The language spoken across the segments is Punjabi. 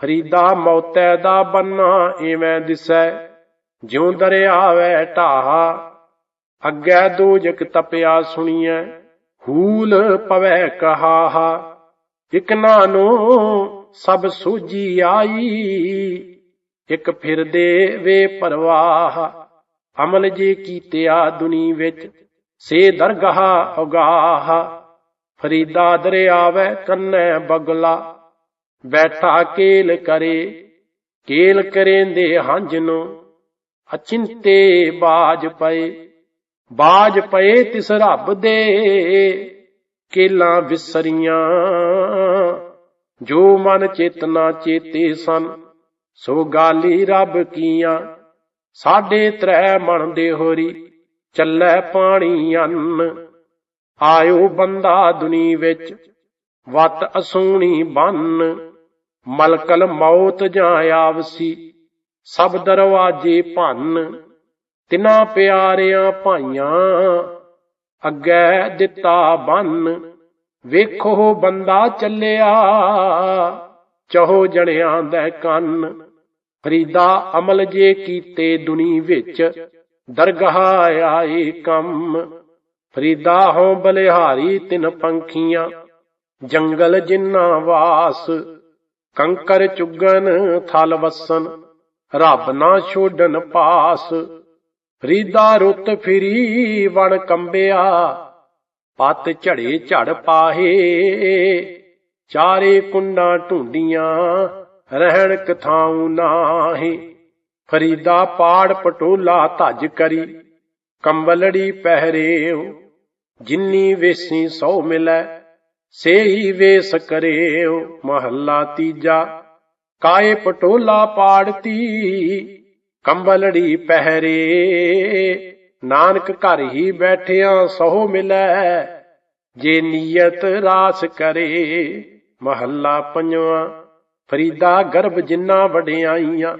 ਫਰੀਦਾ ਮੌਤੈ ਦਾ ਬੰਨਾ ਇਵੇਂ ਦਿਸੈ, ਜਿਉ ਦਰਿਆਵੈ ਢਾਹਾ, ਅੱਗੇ ਦੋਜਕ ਤਪਿਆ ਸੁਣੀਐ, ਹੂਲ ਪਵੈ ਕਹਾਹਾ, ਇਕ ਨਾਨੋ ਸਭ ਸੂਜੀ ਆਈ, ਇਕ ਫਿਰਦੇ ਵੇ ਪਰਵਾਹ, ਅਮਲ ਜੇ ਕੀਤਿਆ ਦੁਨੀ ਵਿੱਚ, ਸੇ ਦਰਗਾਹ ਉਗਾਹ, ਫਰੀਦਾ ਦਰਿਆਵੈ ਕੰਨੈ ਬਗਲਾ ਬੈਠਾ ਕੇਲ ਕਰੇ, ਕੇਲ ਕਰੇਂਦੇ ਹੰਝ ਨੂੰ, ਅਚਿੰਤੇ ਬਾਜ ਪਏ ਬਾਜ ਪਏ ਤਿਸ ਰੱਬ ਦੇ, ਕੇਲਾਂ ਵਿਸਰੀਆਂ। ਜੋ ਮਨ ਚੇਤਨਾ ਚੇਤੇ ਸਨ, ਸੋ ਗਾਲੀ ਰੱਬ ਕੀਆਂ, ਸਾਡੇ ਤ੍ਰੈ ਮਨ ਦੇ ਹੋਰੀ, ਚੱਲੈ ਪਾਣੀ ਅੰਨ। ਆਇਓ ਬੰਦਾ ਦੁਨੀ ਵਿੱਚ, ਵਤ ਅਸੂਣੀ ਬੰਨ। ਮਲਕਲ ਮੌਤ ਜਾਂ ਆਵਸੀ, ਸਭ ਦਰਵਾਜੇ ਭੰਨ, ਤਿਨਾ ਪਿਆਰਿਆਂ ਭਾਈਆਂ, ਅੱਗੇ ਦਿੱਤਾ ਬੰਨ, ਵੇਖੋ ਬੰਦਾ ਚੱਲਿਆ, ਚਹੋ ਜਣਿਆਂ ਦਾ ਕੰਨ, ਫਰੀਦਾ ਅਮਲ ਜੇ ਕੀਤੇ ਦੁਨੀ ਵਿੱਚ, ਦਰਗਾਹ ਆਏ ਕੰਮ, ਫਰੀਦਾ ਹੋ ਬਲਿਹਾਰੀ ਤਿੰਨ ਪੰਖੀਆਂ, ਜੰਗਲ ਜਿੰਨਾ ਵਾਸ ਕੰਕਰ ਚੁਗਨ ਥਲ ਵਸਨ ਰੱਬ ਨਾ ਛੋਡਨ ਪਾਸ। ਫਰੀਦਾ ਰੁੱਤ ਫਿਰੀ ਵਣ ਕੰਬਿਆ, ਪਤ ਝੜੇ ਝੜ ਪਾਹੇ। ਚਾਰੇ ਕੁੰਡਾਂ ਢੂੰਡੀਆਂ ਰਹਿਣ ਕਥਾਉ ਨਾਹੀ। ਫਰੀਦਾ ਪਾੜ ਪਟੋਲਾ ਧੱਜ ਕਰੀ, ਕੰਬਲੜੀ ਪਹਿਰੇਉ। ਜਿੰਨੀ ਵੇਸੀ ਸੋ ਮਿਲੈ ਸੇਈ ਵੇਸ ਕਰਿਓ ਮਹੱਲਾ ਤੀਜਾ। ਕਾਏ ਪਟੋਲਾ ਪਾੜਤੀ, ਕੰਬਲੜੀ ਪਹਿਰੇ। ਨਾਨਕ ਘਰ ਹੀ ਬੈਠਿਆਂ ਸਹੁ ਮਿਲੈ, ਜੇ ਨੀਅਤ ਰਾਸ ਕਰੇ ਮਹੱਲਾ ਪੰਜਵਾਂ। ਫਰੀਦਾ ਗਰਭ ਜਿੰਨਾ ਵਡਿਆਈਆਂ,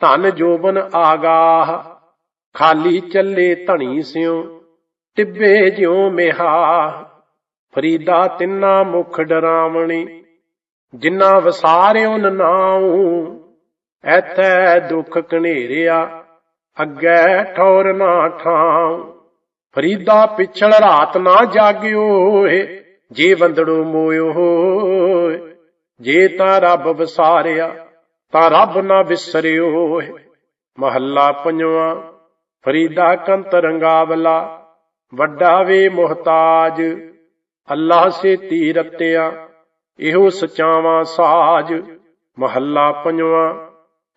ਧਨ ਜੋਬਨ ਆਗਾਹ। ਖਾਲੀ ਚੱਲੇ ਧਣੀ ਸਿਉ, ਟਿੱਬੇ ਜਿਉ ਮਿਹਾ। ਫਰੀਦਾ ਤਿੰਨਾ ਮੁਖ ਡਰਾਵਣੀ ਜਿਨ੍ਹਾਂ ਵਸਾਰਿਓ ਨਾਉ। ਐਥੈ ਦੁੱਖ ਕਨੇਰਿਆ ਅੱਗੇ ਠੌਰ ਨਾ ਠਾਉ। ਫਰੀਦਾ ਪਿਛੜ ਰਾਤ ਨਾ ਜਾਗਿਓ ਏ, ਜੇ ਵੰਦੜੋ ਮੋਇਓ ਹੋਏ। ਜੇ ਤਾਂ ਰੱਬ ਵਸਾਰਿਆ, ਤਾਂ ਰੱਬ ਨਾ ਵਿਸਰਿਓ ਏ। ਮਹੱਲਾ ਪੰਜਵਾਂ, ਫਰੀਦਾ ਕੰਤ ਰੰਗਾਵਲਾ, ਵੱਡਾ ਵੇ ਮੁਹਤਾਜ। ਅੱਲਾਹ ਸੇ ਤੀ ਰਤਿਆ ਇਹੋ ਸਚਾਵਾਂ ਸਾਜ, ਮਹੱਲਾ ਪੰਜਵਾਂ।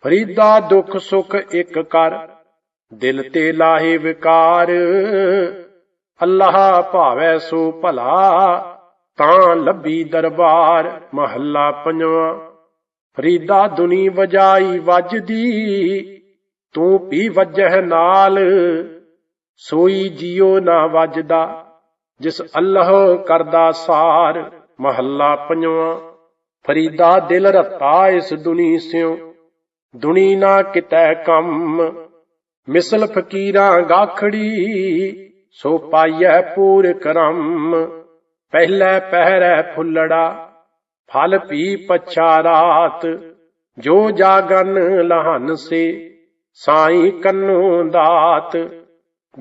ਫਰੀਦਾ ਦੁੱਖ ਸੁਖ ਇੱਕ ਕਰ, ਦਿਲ ਤੇ ਲਾਹੇ ਵਿਕਾਰ। ਅੱਲਾਹ ਭਾਵੈ ਸੋ ਭਲਾ, ਤਾਂ ਲੱਭੀ ਦਰਬਾਰ, ਮਹੱਲਾ ਪੰਜਵਾਂ। ਫਰੀਦਾ ਦੁਨੀ ਵਜਾਈ ਵੱਜਦੀ, ਤੂੰ ਵੀ ਵਜਹ ਨਾਲ, ਸੋਈ ਜਿਉ ਨਾ ਵੱਜਦਾ। ਜਿਸ ਅੱਲਾਹ ਕਰਦਾ ਸਾਰ, ਮਹੱਲਾ ਪੰਜਵਾਂ। ਫਰੀਦਾ ਦਿਲ ਰਤਾ ਇਸ ਦੁਨੀ ਸਿਉ, ਦੁਨੀ ਨਾ ਕਿਤੈ ਕੰਮ। ਮਿਸਲ ਫਕੀਰਾਂ ਗਾਖੜੀ, ਸੋ ਪਾਈਐ ਪੂਰ ਕਰਮ। ਪਹਿਲੇ ਪਹਿਰੈ ਫੁੱਲੜਾ, ਫਲ ਪੀ ਪਛਾ ਰਾਤ। ਜੋ ਜਾਗਨ ਲਹਨ ਸੇ, ਸਾਈ ਕੰਨੂ ਦਾਤ।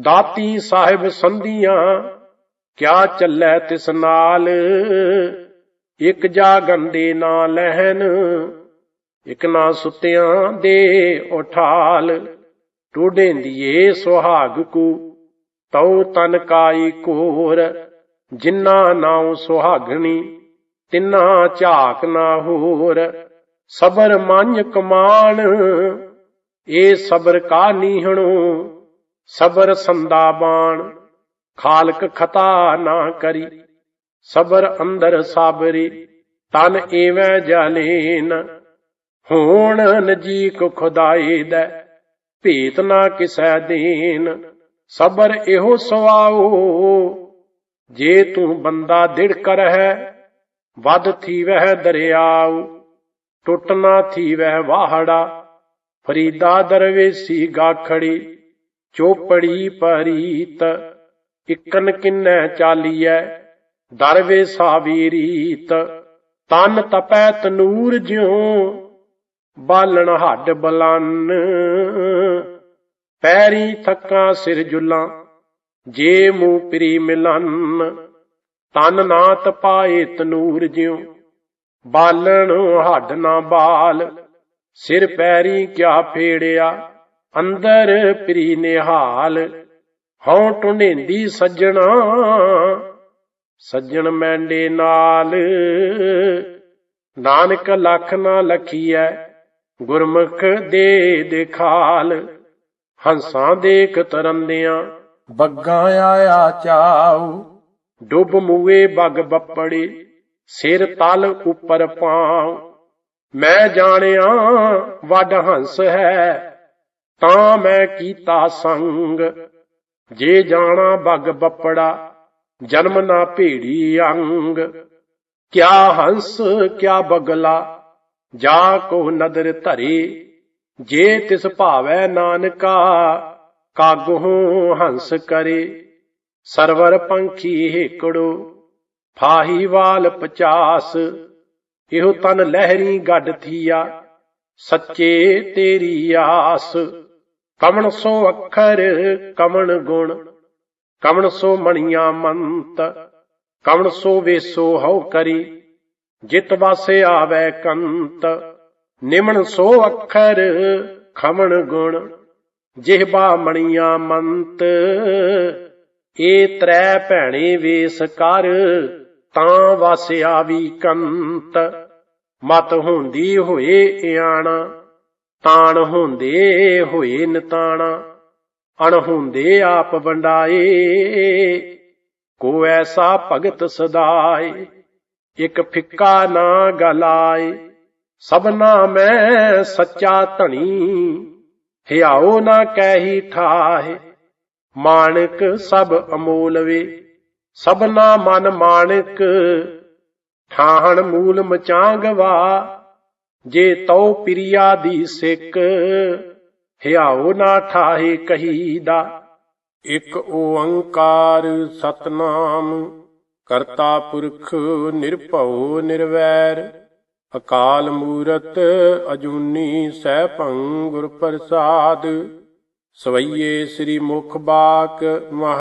ਦਾਤੀ ਸਾਹਿਬ ਸੰਧੀਆਂ ਕਿਆ ਚੱਲੈ ਤਿਸ ਨਾਲ? ਇਕ ਜਾਗਨ ਦੇ ਨਾ ਲਹਿਨ ਇਕ ਨਾ ਸੁੱਤਿਆਂ ਦੇ ਉਠਾਲ। ਟੋਡੇਂਦੀਏ ਸੁਹਾਗ ਕੂ, ਤਉ ਤਨ ਕਾਈ ਕੋਰ ਜਿੰਨਾ ਨਾਉ ਸੁਹਾਗਣੀ, ਤਿੰਨਾ ਝਾਕ ਨਾ ਹੋਰ। ਸਬਰ ਮੰਝ ਕਮਾਨ, ਏ ਸਬਰ ਕਾ ਨੀਹਣੋ? ਸਬਰ ਸੰਦਾ ਬਾਣ। ਖਾਲਕ ਖਤਾ ਨਾ ਕਰੀ, ਸਬਰ ਅੰਦਰ ਸਾਬਰੀ, ਤਨ ਏਵੇਂ ਜਾਲੇਨ। ਹੋਣ ਨਜੀਕ ਖੁਦਾਈ ਦਾ, ਭੇਤ ਨਾ ਕਿਸੈ ਦੇਨ। ਸਬਰ ਇਹੋ ਸਵਾਓ ਜੇ ਤੂੰ ਬੰਦਾ ਦਿੜ ਕਰ ਹੈ ਵੱਧ ਥੀ ਵਹਿ ਦਰਿਆਉ। ਟੁੱਟ ਨਾ ਥੀ ਵਹਿ ਵਾਹੜਾ, ਫਰੀਦਾ ਦਰਵੇਸੀ ਗਾਖੜੀ, ਚੋਪੜੀ ਪਰੀਤ। ਇਕਨ ਕਿੰਨੈ ਚਾਲੀਐ, ਦਰਵੇ ਸਾਵੀ ਰੀਤ ਤਨ ਤਪੈ ਤਨੂਰ ਜਿਉ, ਬਾਲਣ ਹੱਡ ਬਲਨ। ਪੈਰੀ ਥੱਕਾਂ ਸਿਰ ਜੁਲਾਂ, ਜੇ ਮੂੰਹ ਪ੍ਰੀ ਮਿਲਨ, ਤਨ ਨਾ ਤਪਾਏ ਤਨੂਰ ਜਿਉ, ਬਾਲਣ ਹੱਡ ਨਾ ਬਾਲ। ਸਿਰ ਪੈਰੀ ਕਿਆ ਫੇੜਿਆ, ਅੰਦਰ ਪ੍ਰੀ ਨਿਹਾਲ। ਹਉ ਟੁੰਡੇਂਦੀ ਸੱਜਣਾ, ਸੱਜਣ ਮੈਂਡੇ ਨਾਲ। ਨਾਨਕ ਲੱਖ ਨਾ ਲਖੀਐ, ਗੁਰਮੁਖ ਦੇ ਦਿਖਾਲ ਹੰਸਾਂ ਦੇਖ ਤਰੰਦਿਆਂ, ਬੱਗਾ ਆਇਆ ਚਾਉ। ਡੁੱਬ ਮੂਏ ਬੱਗ ਬੱਪੜੇ, ਸਿਰ ਤਲ ਉੱਪਰ ਪਾਉ। ਮੈਂ ਜਾਣਿਆ ਵੱਡ ਹੰਸ ਹੈ, ਤਾਂ ਮੈਂ ਕੀਤਾ ਸੰਗ। ਜੇ ਜਾਣਾ ਬੱਗ ਬੱਪੜਾ, ਜਨਮ ਨਾ ਭੇੜੀ ਅੰਗ। ਕਿਆ ਹੰਸ, ਕਿਆ ਬਗਲਾ, ਜਾ ਕੋ ਨਦਰ ਧਰੇ। ਜੇ ਤਿਸ ਭਾਵੈ ਨਾਨਕਾ ਕਾਗੂ ਹੰਸ ਕਰੇ। ਸਰਵਰ ਪੰਖੀ ਹੇਕੜੋ ਫਾਹੀਵਾਲ 50 ਇਹੋ ਤਨ ਲਹਿਰੀ ਗੱਡ ਥੀਆ, ਸੱਚੇ ਤੇਰੀ ਆਸ। ਕਮਣ ਸੋ ਅੱਖਰ ਕਮਣ ਗੁਣ। ਕਮਣ ਸੋ ਮਣੀਆਂ ਮੰਤ ਕਮਣ ਸੋ ਵੇਸੋ ਹਉ ਕਰੀ। ਜਿਤ ਵਾਸੇ ਆਵੈ ਕੰਤ, ਨਿਮਣ ਸੋ ਅੱਖਰ, ਖਮਣ ਗੁਣ। ਜਿਹਬਾ ਮਣੀਆਂ ਮੰਤ, ਏ ਤ੍ਰੈ ਭੈਣੇ ਵੇਸ ਕਰ। ਤਾਂ ਵਾਸਿਆ ਵੀ ਕੰਤ, ਮਤ ਹੁੰਦੀ ਹੋਏ ਇਆਣਾ। ਤਾਣ ਹੁੰਦੇ ਹੋਏ ਨਤਾਣਾ, ਅਣ ਹੁੰਦੇ ਆਪ ਵੰਡਾਏ। ਕੋ ਐਸਾ ਭਗਤ ਸਦਾਏ, ਇਕ ਫਿੱਕਾ ਨਾ ਗਲਾਏ। ਸਭਨਾ ਮੈਂ ਸੱਚਾ ਧਣੀ ਹਿਆਓ ਨਾ ਕਹਿੀ ਠਾਹੇ। ਮਾਣਕ ਸਭ ਅਮੋਲਵੇ ਸਭਨਾ ਮਨ ਮਾਣਕ, ਠਾਹਣ ਮੂਲ ਮਚਾਂਗਵਾ ਜੇ ਤਉ ਪ੍ਰਿਆ ਦੀ ਸਿੱਕ ਹਿਆਓ ਨਾ ਠਾਹੇ ਕਹੀਦਾ। ਇਕ ਓੰਕਾਰ ਸਤਨਾਮ, ਕਰਤਾ ਪੁਰਖ ਨਿਰਭਉ ਨਿਰਵੈਰ। ਅਕਾਲ ਮੂਰਤ ਅਜੂਨੀ ਸੈਭੰ ਗੁਰ ਪ੍ਰਸਾਦ ਸਵਈਏ ਸ੍ਰੀ ਮੁਖ ਬਾਕ ਮਹਾ